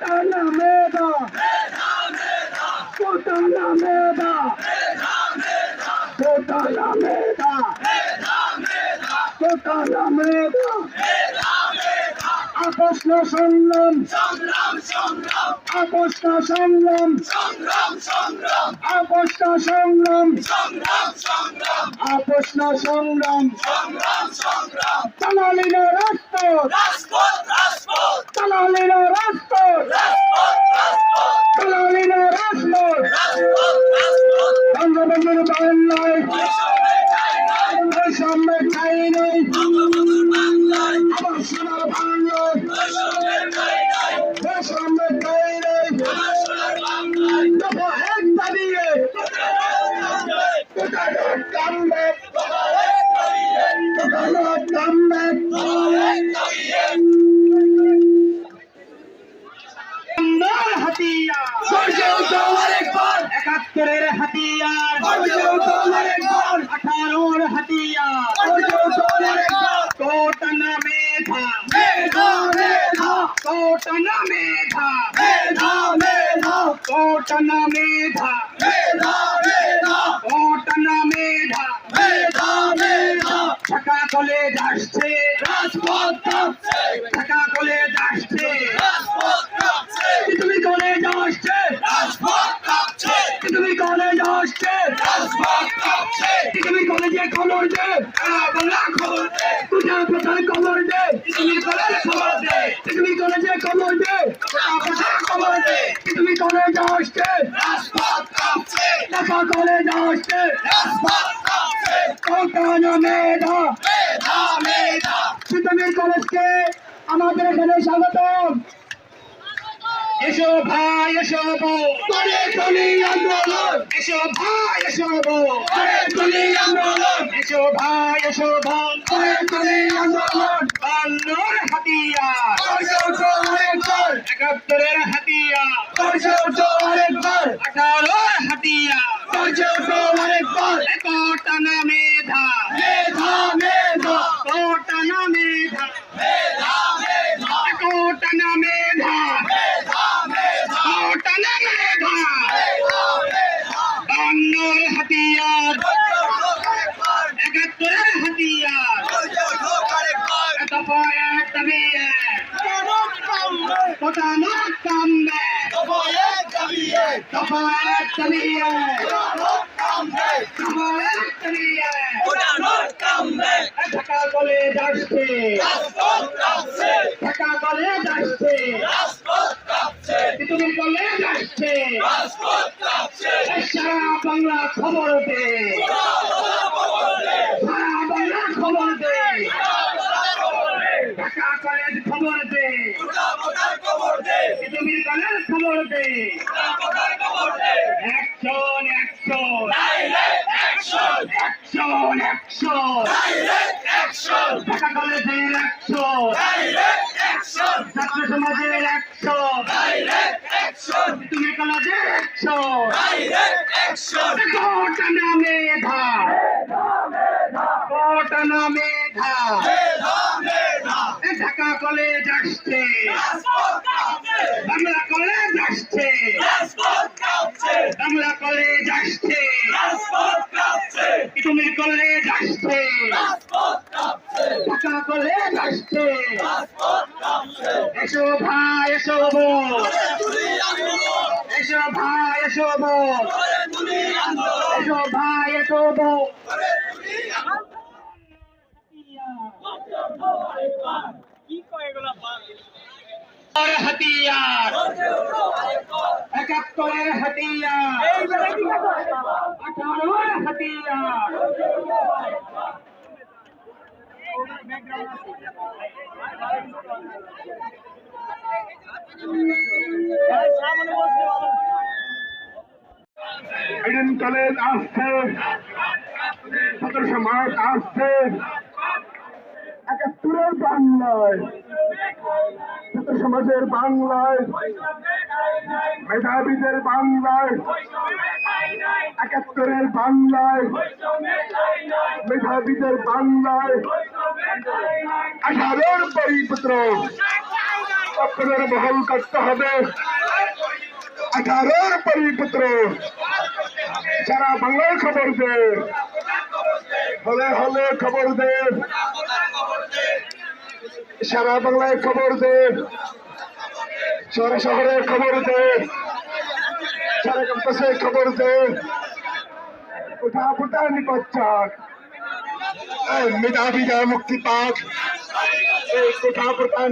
কোটানা মেধা কোটানা মেধা কোটানা মেধা কোটানা মেধা না সংগ্রাম? না সংগ্রাম? না সংগ্রাম? না সংগ্রাম? চালালি না রাজপথ চালালি কামব্যাক কোটানো কামব্যাক আমার হাতিয়ার একাত্তরের হাতিয়ার আঠারোর হাতিয়ার কোটানা মেধা কোটানা মেধা কোটানা মেধা কোটানা মেধা ঢাকা কলেজ আসছে ঢাকা কলেজ আসছে তুমি কলেজ আসছে কলেজ আসছে তুমি কলেজে খবর বাংলা খবর প্রধান খবর দে তুমি কলেজ খবর দে। তুমি কলেজে খবর দে প্রধান খবর দে। কলেজ আসছে ঢাকা কলেজ আসছে কোটানো মেধা তুমি কলেজকে আমাদের এখানে স্বাগতম। এসো ভাই এসো বউ। আন্দোলন। এসো ভাই এসো বউ। আন্দোলন। এসো ভাই এসো বোন আন্দোলন। বান্নর হাতিয়ার। একাত্তরের হাতিয়ার। করছে ওঠো আরেকবার আঠারোর হাতিয়ার করছে ওঠো আরেকবার কোটানা মেধা মেধা মেধা কোটানা মেধা মেধা মেধা কোটানা মেধা মেধা মেধা কোটানা মেধা মেধা মেধা বান্নর হাতিয়ার করছে ওঠো আরেকবার একাত্তরের হাতিয়ার করছে ওঠো আরেকবার দফা ঢাকা কলেজ আসছে রাজপথ কাঁপছে। ঢাকা কলেজ আসছে রাজপথ কাঁপছে। কলেজ আসছে রাজপথ কাঁপছে সারা বাংলা খবর দে সারা বাংলা খবর দে ঢাকা কলেজ খবর দে পৃথিবীর কলেজ খবর দে। একজন একজন একজন একজন ঢাকা কলেজের একজন ছাত্র সমাজের একজন পৃথিবীর কলেজের একজন কোটানা মেধা কোটানা মেধা ঢাকা কলেজ আসছে বাংলা কলেজ আসছে বাংলা কলেজ আসছে পৃথিবীর কলেজ আসছে ঢাকা কলেজ আসছে এসো ভাই, এসো বোন এসো ভাই, এসো বোন এসো ভাই, এসো হাতিয়ার। একাত্তরের হাতিয়ার। আঠারোর হাতিয়ার। আইডেন কলেজ আসছে। ছাত্র সমাজ আসছে। একাত্তরের বাংলায়। ছাত্র সমাজের বাংলায়। মেধাবীদের বাংলায়। একাত্তরের বাংলায়। মেধাবীদের বাংলায়। আঠারোর পরিপত্র। আপনাদের বহল করতে হবে। আঠারোর পরিপুত্র। সারা বাংলায় খবর দে, হলে হলে খবর দে। সারা বাংলায় খবর দে। শহরে শহরে খবর দে। সারা ক্যাম্পাসে খবর দে। উঠা ফুটা নিপচ্চাক मिटा भी जाए मुक्ति पाक कुठापुर का